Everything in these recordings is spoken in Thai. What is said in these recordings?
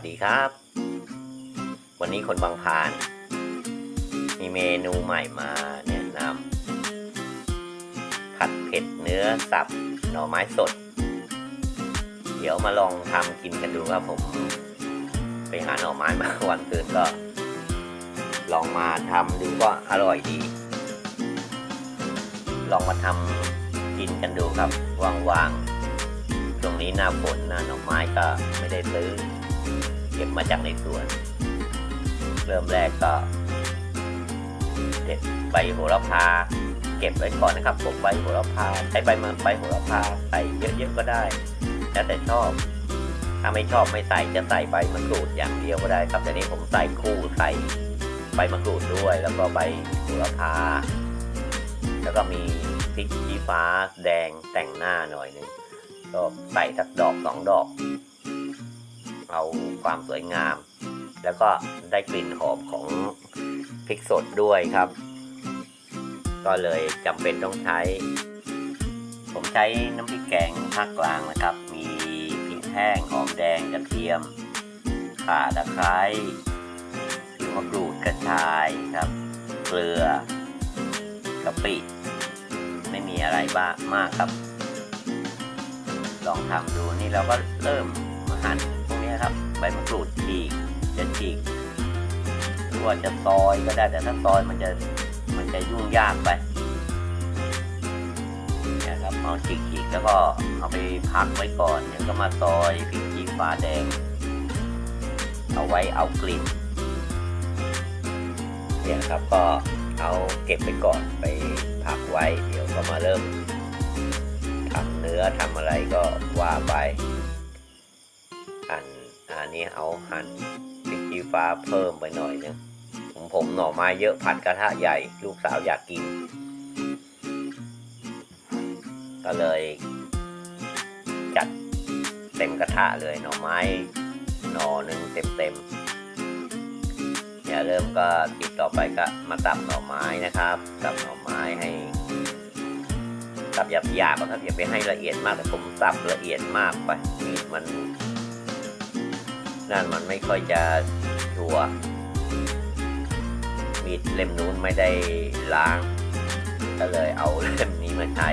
วัสดีครับ วันนี้คนบางพาน มีเมนูใหม่มาแนะนำผัดเผ็ดเนื้อสับหน่อไม้สด เดี๋ยวมาลองทำกินกันดูครับผม ไปหาหน่อไม้มาวันตื่นก็ ลองมาทำดูก็อร่อยดี ลองมาทำกินกันดูครับว่างๆช่วงนี้หน้าฝนหน้าหน่อไม้ก็ไม่ได้ซื้อ ก็บมาจากในสวน เริ่มแรกก็เด็ดใบโหระพา เก็บไว้ก่อนนะครับผมใบโหระพาใช้ใบมันใบโหระพาใส่เยอะๆก็ได้ แล้วแต่ชอบ ถ้าไม่ชอบไม่ใส่จะใส่ใบมะกรูดอย่างเดียวก็ได้ครับแต่นี้ผมใส่คู่ใส่ใบมะกรูดด้วย แล้วก็ใบโหระพา แล้วก็มีพริกชี้ฟ้าแดงแต่งหน้าหน่อยหนึงก็ใส่สักดอกสองดอก เอาความสวยงาม แล้วก็ได้กลิ่นหอมของพริกสดด้วยครับ ก็เลยจำเป็นต้องใช้ ผมใช้น้ำพริกแกงภาคกลางนะครับ มีพริกแห้งหอมแดงกระเทียมข่าตะไคร้ผิวมะกรูดกระชายครับ เกลือกะปิไม่มีอะไรบ้างมากครับ ลองทำดูนี่เราก็เริ่มมาหั่น ครับ ใบมะกรูดฉีกจะฉีกหรือว่าจะซอยก็ได้แต่ถ้าซอยมันจะมันจะยุ่งยากไปนี่ยครับเอาฉีกฉีกแล้วก็เอาไปพักไว้ก่อนเดี๋ยวก็มาซอยพริกชี้ฟ้าแดง เอาไว้เอากลิ่นเนี่ยครับก็เอาเก็บไปก่อนไปพักไว้ เดี๋ยวก็มาเริ่มทำเนื้อทำอะไรก็ว่าไป นี้เอาหั่นพริกชี้ฟ้าเพิ่มไปหน่อยนึงผมผมหน่อไม้เยอะผัดกระทะใหญ่ ลูกสาวอยากกิน ก็เลย จัดเต็มกระทะเลยหน่อไม้หน่อหนึ่งเต็มเต็มๆเนี่ยเริ่มก็ติดต่อไปก็มาตับหน่อไม้นะครับตับหน่อไม้ให้ตับหยาบหยาบๆครับอย่าไปให้ละเอียดมากแต่ผมตับละเอียดมากไปมีมัน นั่นมันไม่ค่อยจะชัวมีดเล่มนู้นไม่ได้ล้าง ก็เลยเอาเล่มนี้มาใช้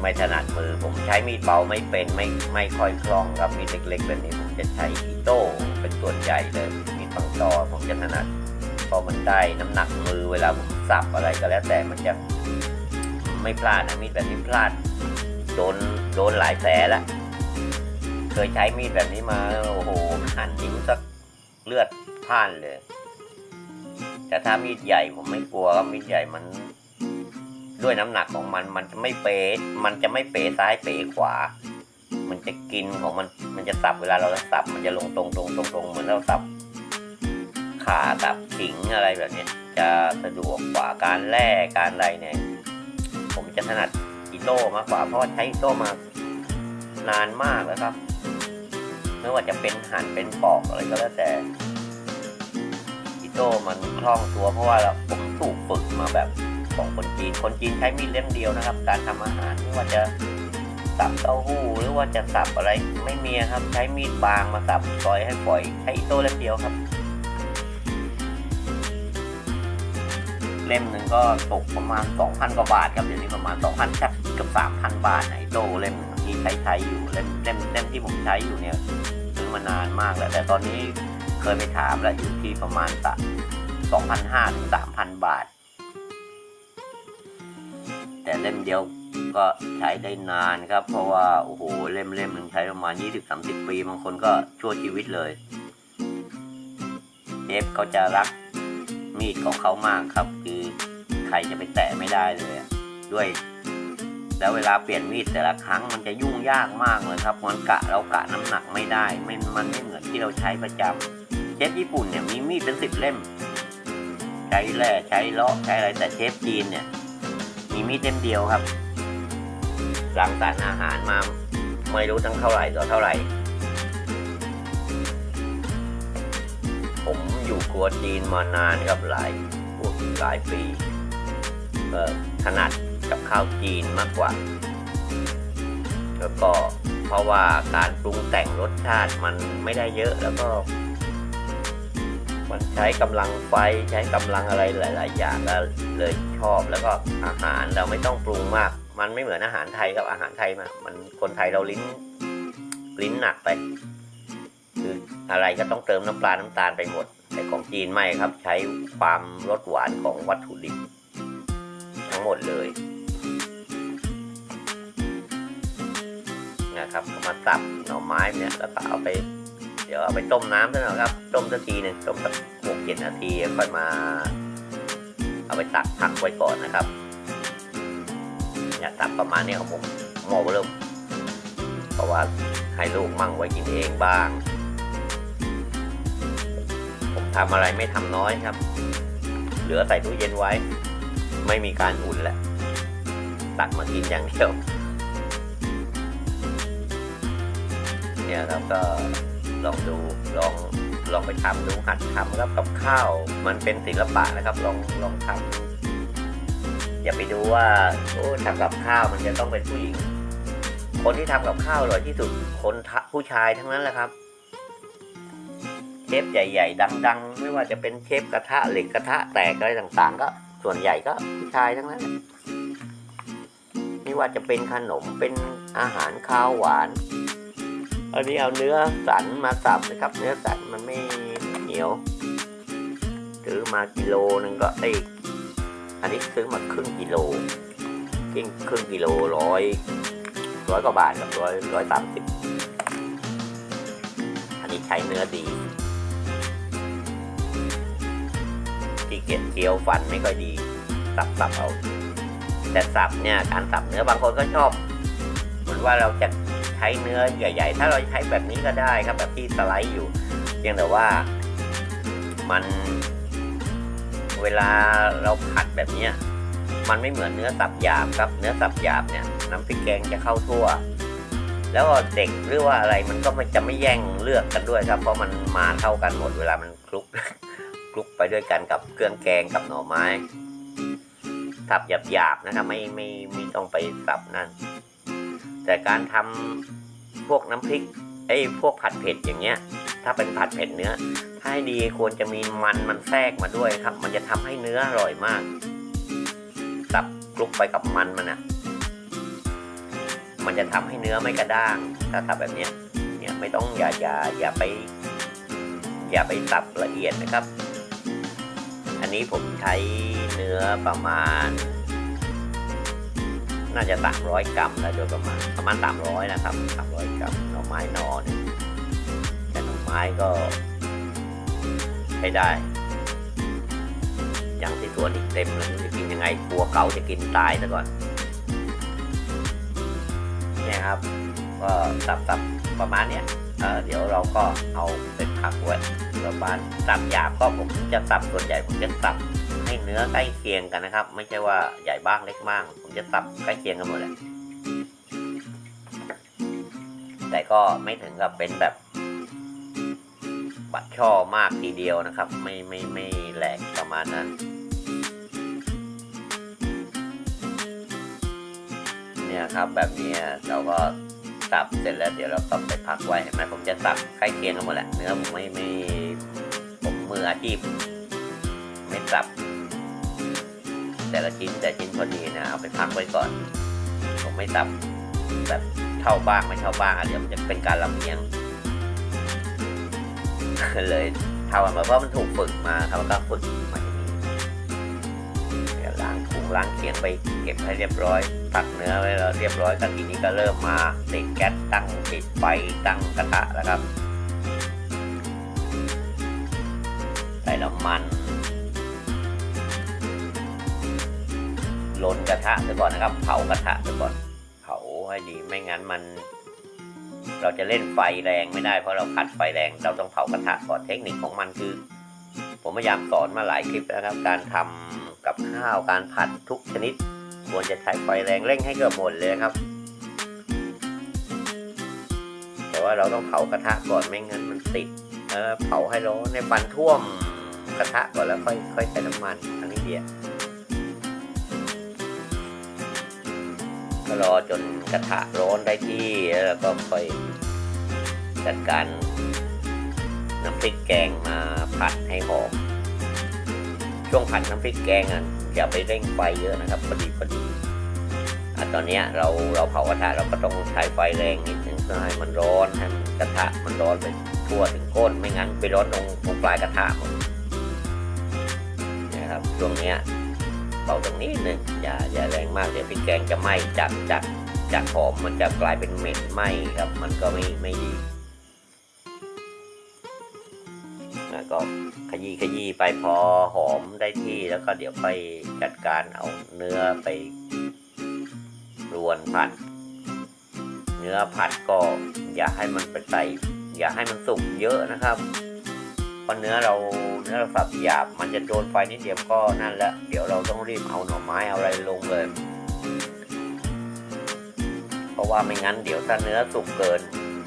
ไม่ถนัดมือผมใช้มีดเบาไม่เป็นไม่ไม่ค่อยคล่องครับมีดเล็กๆแบบนี้ผมจะใช้อีโต้เป็นส่วนใหญ่เลยมีดปังตอผมจะถนัดเพราะมันได้น้ำหนักมือเวลาผมสับอะไรก็แล้วแต่มันจะไม่พลาดนะมีดแบบนี้พลาดโดนโดนหลายแผลแล้ว เคยใช้มีดแบบนี้มา โอ้โหหั่นนิ้วสักเลือดพ่านเลย แต่ถ้ามีดใหญ่ผมไม่กลัวครับมีดใหญ่มัน ด้วยน้ำหนักของมันมันจะไม่เป๊ะมันจะไม่เป๋ซ้ายเป๋ขวา มันจะกินของมันมันจะสับเวลาเราสับ มันจะลงตรงตรงตรงตรงเหมือนเราสับขาสับขิงอะไรแบบนี้จะสะดวกกว่าการแล่การอะไรเนี่ยผมจะถนัดอีโต้มากกว่าเพราะใช้อีโต้มานานมากแล้วครับ ไม่ว่าจะเป็นหั่นเป็นปอกอะไรก็แล้วแต่อีโต้มันคล่องตัวเพราะว่าเราผมถูกฝึกมาแบบของคนจีน คนจีนใช้มีดเล่มเดียวนะครับ การทำอาหารไม่ว่าจะสับเต้าหู้หรือว่าจะสับอะไรไม่มีครับใช้มีดบางมาสับซอยให้ปล่อยใช้อีโต้เล่มเดียวครับ เล่มหนึ่งก็ตกประมาณ 2,000 กว่าบาทครับเดี๋ยวนี้ประมาณ 2,000ชักเกือบ3,000 บาทไหนโต้เล่มที่ใช้ใช้อยู่เล่มเล่มเล่มที่ผมใช้อยู่เนี่ย มานานมากแล้ว แต่ตอนนี้เคยไปถามแล้วอยู่ที่ประมาณสัก2,500ถึง3,000 บาท แต่เล่มเดียวก็ใช้ได้นานครับ เพราะว่าโอ้โหเล่มเล่มหนึ่งใช้ประมาณ 20-30 ปีบางคนก็ชั่วชีวิตเลยเชฟเขาจะรักมีดของเขามากครับ คือใครจะไปแตะไม่ได้เลยด้วย แล้วเวลาเปลี่ยนมีดแต่ละครั้งมันจะยุ่งยากมากเลยครับมันกะเรากะน้ำหนักไม่ได้ไม่มันไม่เหมือนที่เราใช้ประจำเชฟญี่ปุ่นเนี่ยมีมีดเป็นสิบเล่ม ใช้แร่ใช้เลาะใช้อะไรแต่เชฟจีนเนี่ยมีมีดเล่มเดียวครับรังสรรค์อาหารมาไม่รู้ทั้งเท่าไหร่ต่อเท่าไหร่ ผมอยู่ครัวจีนมานานครับหลายหลายปีเอ่อถนัด กับข้าวจีนมากกว่า แล้วก็เพราะว่าการปรุงแต่งรสชาติมันไม่ได้เยอะแล้วก็ มันใช้กำลังไฟใช้กำลังอะไรหลาย ๆ อย่างแล้วเลยชอบแล้วก็อาหารเราไม่ต้องปรุงมาก มันไม่เหมือนอาหารไทยกับอาหารไทยมามันคนไทยเราลิ้นลิ้นหนักไปคืออะไรก็ต้องเติมน้ำปลาน้ำตาลไปหมด แต่ของจีนไม่ครับ ใช้ความรสหวานของวัตถุดิบทั้งหมดเลย นะครับก็มาสับหน่อไม้เนี่ยแล้วก็เอาไป เดี๋ยวเอาไปต้มน้ำซะหน่อยครับต้มสักทีหนึ่งต้มสักหกเจ็ดนาทีค่อยมา เอาไปตักพักไว้ก่อนนะครับเนี่ยตักประมาณนี้ของผมหม้อเริ่มเพราะว่าให้ลูกมั่งไว้กินเองบ้าง ผมทำอะไรไม่ทำน้อยครับ เหลือใส่ตู้เย็นไว้ ไม่มีการอุ่นแหละตักมากินอย่างเดียว เนี่ยครับก็ลองดูลองลองไปทำดูหัดทำครับกับข้าวมันเป็นศิลปะนะครับ ลองลองทำอย่าไปดูว่าโอ้ทำกับข้าวมันจะต้องเป็นผู้หญิง คนที่ทำกับข้าวอร่อยที่สุดคนผู้ชายทั้งนั้นแหละครับเชฟใหญ่ ๆ ดัง ๆ ไม่ว่าจะเป็นเชฟกระทะเหล็กกระทะแตกอะไรต่างๆ ก็ส่วนใหญ่ก็ผู้ชายทั้งนั้นไม่ว่าจะเป็นขนมเป็นอาหารข้าวหวาน อันนี้เอาเนื้อสันมาสับนะครับ เนื้อสันมันไม่เหนียวซื้อมากิโลหนึงก็ไอยอันนี้ซื้อมาครึ่งกิโลครึ่งครึ่งกิโลร้อยร้อยกว่าบาทกับร้อยร้อยสามสิบอันนี้ใช้เนื้อดีที่เกียจเคี้ยวฟันไม่ค่อยดีสับสับเอา แต่สับเนี่ยการสับเนื้อบางคนก็ชอบเหมือนว่าเราจะ ช้เนื้อใหญ่ ๆ ถ้าเราใช้แบบนี้ก็ได้ครับแบบที่สไลด์อยู่เพียงแต่ว่ามันเวลาเราผัดแบบนี้มันไม่เหมือนเนื้อสับหยาบครับเนื้อสับหยาบเนี่ยน้ำพริกแกงจะเข้าทั่ว แล้วเด็กหรือว่าอะไรมันก็ไม่จะไม่แย่งเลือกกันด้วยครับ เพราะมันมาเท่ากันหมดเวลามันคลุกคลุกไปด้วยกันกับเครื่องแกงกับหน่อไม้สับหยาบๆนะครับไม่ไม่ไม่ต้องไปสับนั่น แต่การทำพวกน้ำพริกไอ้พวกผัดเผ็ดอย่างเงี้ย ถ้าเป็นผัดเผ็ดเนื้อ ถ้าให้ดีควรจะมีมันมันแทรกมาด้วยครับ มันจะทำให้เนื้ออร่อยมากสับคลุกไปกับมันมันอะมันจะทำให้เนื้อไม่กระด้าง ถ้าสับแบบเนี้ยเนี่ยไม่ต้องอย่าอย่าอย่าไป อย่าไปสับละเอียดนะครับ อันนี้ผมใช้เนื้อประมาณ น่าจะสามร้อยกรัมนะโดยประมาณประมาณสามร้อยนะครับสามร้อยกรัมหน่อไม้นอเนี่ยแต่หน่อไม้ก็ใช้ได้ อย่างที่สวนอีกเต็มเลยจะกินยังไงกลัวเกาจะกินตายซะก่อนเนี่ยครับ ก็สับสับประมาณเนี้ยเเดี๋ยวเราก็เอาเป็นผักไว้ประมาณสับหยาบก็ผมจะสับส่วนใหญ่ผมจะสับ ให้เนื้อใกล้เคียงกันนะครับ ไม่ใช่ว่าใหญ่บ้างเล็กบ้าง ผมจะสับใกล้เคียงกันหมดแหละแต่ก็ไม่ถึงกับเป็นแบบบัดช่อมากทีเดียวนะครับ ไม่ไม่ไม่แหลกประมาณนั้น เนี่ยครับแบบนี้เราก็สับเสร็จแล้วเดี๋ยวเราก็ไปพักไว้เห็นไหมผมจะสับใกล้เคียงกันหมดแหละเนื้อผมไม่ไม่ผมมืออาชีพไม่สับ แต่ละชิ้นแต่ชิ้นพอดีนะเอาไปพักไว้ก่อนผมไม่สับแบบเท่าบ้างไม่เท่าบ้างเดี๋ยวมันจะเป็นการลำเอียงเลยเท่ากันมาเพราะมันถูกฝึกมาครับแล้วก็ฝึกมาอย่างนี้เดี๋ยวล้างถุงล้างเขียงไปเก็บให้เรียบร้อยตักเนื้อไว้แล้วเรียบร้อยก็ทีนี้ก็เริ่มมาติดแก๊สตั้งติดไฟตั้งกระทะแล้วครับใส่น้ำมัน ลนกระทะซะก่อนนะครับเผากระทะซะก่อนเผาให้ดีไม่งั้นมัน เราจะเล่นไฟแรงไม่ได้เพราะเราผัดไฟแรง เราต้องเผากระทะก่อนเทคนิคของมันคือ ผมพยายามสอนมาหลายคลิปแล้วนะครับ การทำกับข้าวการผัดทุกชนิด ควรจะใช้ไฟแรงเร่งให้เกือบหมดเลยครับ แต่ว่าเราต้องเผากระทะก่อนไม่งั้นมันติดเออเผาให้ร้อนในฟันท่วมกระทะก่อนแล้วค่อยค่อยใส่น้ำมันอันนี้เดียว ก็รอจนกระทะร้อนได้ที่แล้วก็ค่อยจัดการน้ำพริกแกงมาผัดให้หอม ช่วงผัดน้ำพริกแกงอะอย่าไปเร่งไฟเยอะนะครับพอดีพอดีอะตอนนี้เราเราเผากระทะเราก็ต้องใช้ไฟแรงนิดนึงเพื่อให้มันร้อนให้กระทะมันร้อนไปทั่วถึงก้นไม่งั้นไปร้อนตรงตรงปลายกระทะนะครับช่วงเนี้ย เบาตรงนี้นึงอย่าอย่าแรงมากเดี๋ยวพริกแกงจะไหม้จากจากจากหอมมันจะกลายเป็นเหม็นไหม้ครับ มันก็ไม่ไม่ดีแล้วก็ขยี้ขยี้ไปพอหอมได้ที่แล้วก็เดี๋ยวไปจัดการเอาเนื้อไปรวนผัด เนื้อผัดก็อย่าให้มันไปใส่อย่าให้มันสุกเยอะนะครับ เพราะเนื้อเราเนื้อเราสับหยาบ มันจะโดนไฟนิดเดียวก็นั่นแหละเดี๋ยวเราต้องรีบเอาหน่อไม้เอาอะไรลงเลย เพราะว่าไม่งั้นเดี๋ยวถ้าเนื้อสุกเกิน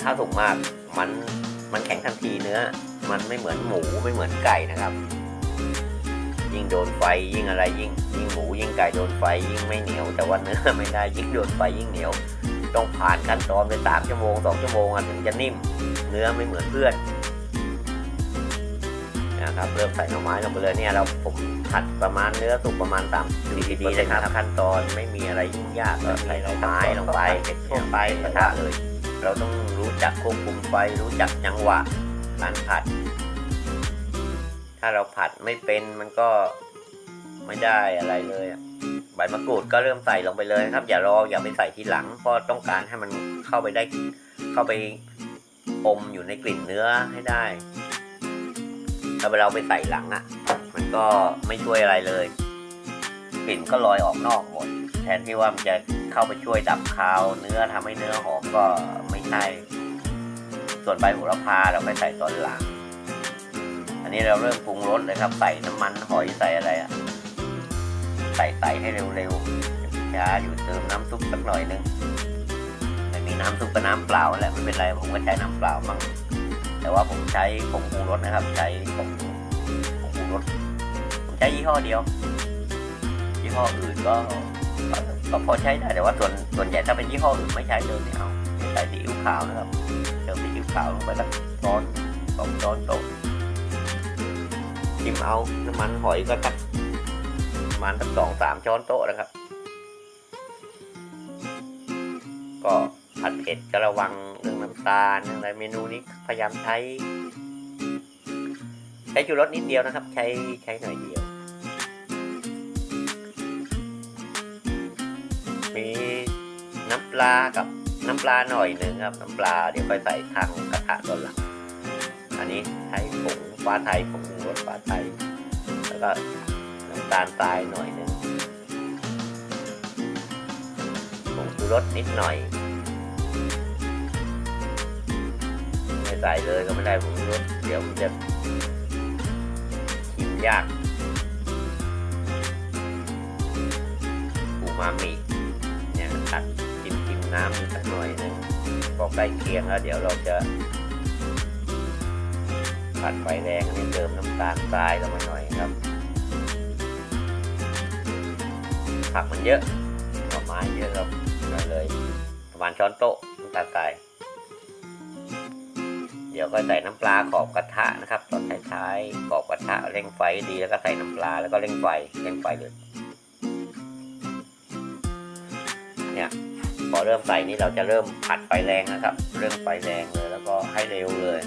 ถ้าสุกมากมันมันแข็งทันทีเนื้อ มันไม่เหมือนหมูไม่เหมือนไก่นะครับ ยิ่งโดนไฟยิ่งอะไรยิ่งยิ่งหมูยิ่งไก่โดนไฟยิ่งไม่เหนียว แต่ว่าเนื้อไม่ได้ยิ่งโดนไฟยิ่งเหนียว ต้องผ่านขั้นตอนไปสามชั่วโมงสองชั่วโมงอะถึงจะนิ่ม เนื้อไม่เหมือนเพื่อน นะครับเริ่มใส่หน่อไม้ลงไปเลยเนี่ยเราผมผัดประมาณเนื้อสุกประมาณตามดีดีเลยครับขั้นตอนไม่มีอะไรยุ่งยากก็ใส่หน่อไม้ลงไปทั่วไปกระทะเลย เราต้องรู้จักควบคุมไฟรู้จักจังหวะการผัด ถ้าเราผัดไม่เป็นมันก็ไม่ได้อะไรเลยอะใบมะกรูดก็เริ่มใส่ลงไปเลยครับ อย่ารออย่าไปใส่ทีหลังเพราะต้องการให้มันเข้าไปได้เข้าไปอมอยู่ในกลิ่นเนื้อให้ได้ ถ้าเราไปใส่หลังอะ่ะ มันก็ไม่ช่วยอะไรเลยกลิ่นก็ลอยออกนอกหมด แทนที่ว่ามันจะเข้าไปช่วยดับคาว เนื้อทำให้เนื้อหอมก็ไม่ใช่ ส่วนใบโหระพาเราไปใส่ตอนหลัง อันนี้เราเริ่มปรุงรสเลยครับใส่น้ำมันหอยใส่อะไรอะใส่ใส่ให้เร็วๆช้าอยู่เติมน้ำซุปสักหน่อยนึงไม่มีน้ำซุปกับน้ำเปล่าแหละไม่เป็นไรผมก็ใช้น้ำเปล่ามั่ง แต่ว่าผมใช้ผงปรุงรสนะครับ ใช้ผงผงปรุงรสผมใช้ยี่ห้อเดียว ยี่ห้ออื่นก็ก็พอใช้ได้แต่ว่าส่วนส่วนใหญ่ถ้าเป็นยี่ห้ออื่นไม่ใช้เลยไม่เอาใส่ซีอิ๊วขาวนะครับเติมซีอิ๊วขาวลงไปสักช้อนสองช้อนโต๊ะชิมเอาน้ำมันหอยก็สักประมาณสักสองสามช้อนโต๊ะนะครับ ก็ ผัดเผ็ดก็ระวังเรื่องน้ำตาลเรื่องอะไรเมนูนี้พยายามใช้ ใช้ชูรสนิดเดียวนะครับ ใช้ใช้หน่อยเดียว มีน้ำปลากับน้ำปลาหน่อยหนึ่งครับ น้ำปลาเดี๋ยวค่อยใส่ทางกระทะตอนหลัง อันนี้ใช้ผงฟ้าไทยผงรสฟ้าไทย แล้วก็น้ำตาลทรายหน่อยหนึ่งผงชูรสนิดหน่อย ส่เลยก็ไม่ได้ผงชูรสเดี๋ยวมันจะชิมยากอูมามิเนี่ยตัดชิมชิมน้ำสักหน่อยนึงพอใกล้เคียงแล้วเดี๋ยวเราจะผัดไฟแรงอันนี้เติมน้ำตาลทรายลงมาหน่อยครับ ผักมันเยอะหน่อไม้เยอะครับนั่นเลยประมาณช้อนโต๊ะน้ำตาลทราย เดี๋ยวก็ใส่น้ำปลาขอบกระทะนะครับ ตอนท้ายๆขอบกระทะเร่งไฟดีแล้วก็ใส่น้ำปลาแล้วก็เร่งไฟเร่งไฟเลยเนี่ยพอเริ่มใส่นี่เราจะเริ่มผัดไฟแรงนะครับ เริ่มไฟแรงเลย แล้วก็ให้เร็วเลย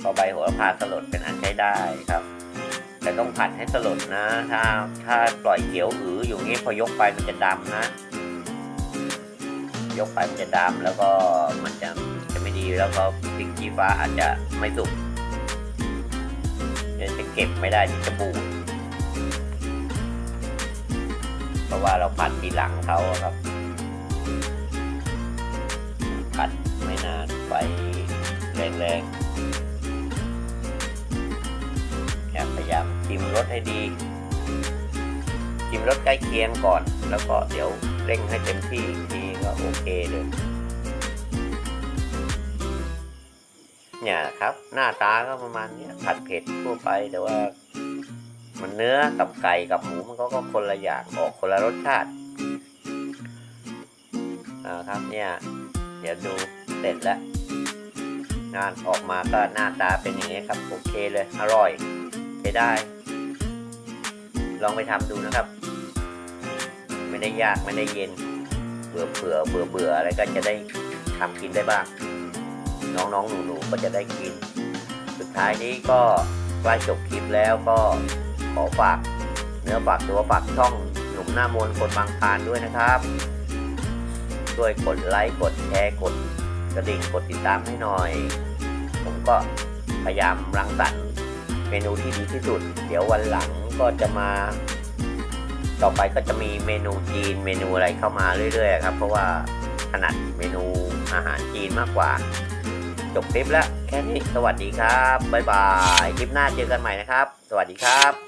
พอใบโหระพาสลดเป็นอันใช้ได้ครับ แต่ต้องผัดให้สลดนะ ถ้าถ้าปล่อยเขียวอืออยู่งี้พอยกไปมันจะดำนะ ยกไปมันจะดำแล้วก็มันจะ แล้วก็พริกชี้ฟ้าอาจจะไม่สุกเดี๋ยวจะเก็บไม่ได้จะบูดเพราะว่าเราผัดทีหลังเขาครับ ผัดไม่นานไฟแรงๆพยายามชิมรสให้ดีชิมรสใกล้เคียงก่อน แล้วก็เดี๋ยวเร่งให้เต็มที่ทีก็โอเคเลย เนี่ยครับ หน้าตาก็ประมาณนี้ผัดเผ็ดทั่วไปแต่ว่า มันเนื้อกับไก่กับหมูมันก็ก็คนละอย่างออกคนละรสชาติอ่าครับเนี่ย เดี๋ยวดูเสร็จแล้วงานออกมาก็หน้าตาเป็นอย่างนี้ครับโอเคเลยอร่อยใช้ได้ ลองไปทำดูนะครับ ไม่ได้ยากไม่ได้เย็นเบื่อเบื่อเบื่อเบื่ออะไรก็จะได้ทำกินได้บ้าง น้องๆหนูๆก็จะได้กิน สุดท้ายนี้ก็ใกล้จบคลิปแล้วก็ขอฝากเนื้อฝากตัวฝากช่องหนุ่มหน้ามนคนบางพานด้วยนะครับช่วยกดไลค์กดแชร์กดกระดิ่งกดติดตามให้หน่อย ผมก็พยายามรังสรรค์เมนูที่ดีที่สุด เดี๋ยววันหลังก็จะมา ต่อไปก็จะมีเมนูจีนเมนูอะไรเข้ามาเรื่อยๆครับ เพราะว่าถนัดเมนูอาหารจีนมากกว่า จบคลิปแล้วแค่นี้สวัสดีครับบ๊ายบายคลิปหน้าเจอกันใหม่นะครับ สวัสดีครับ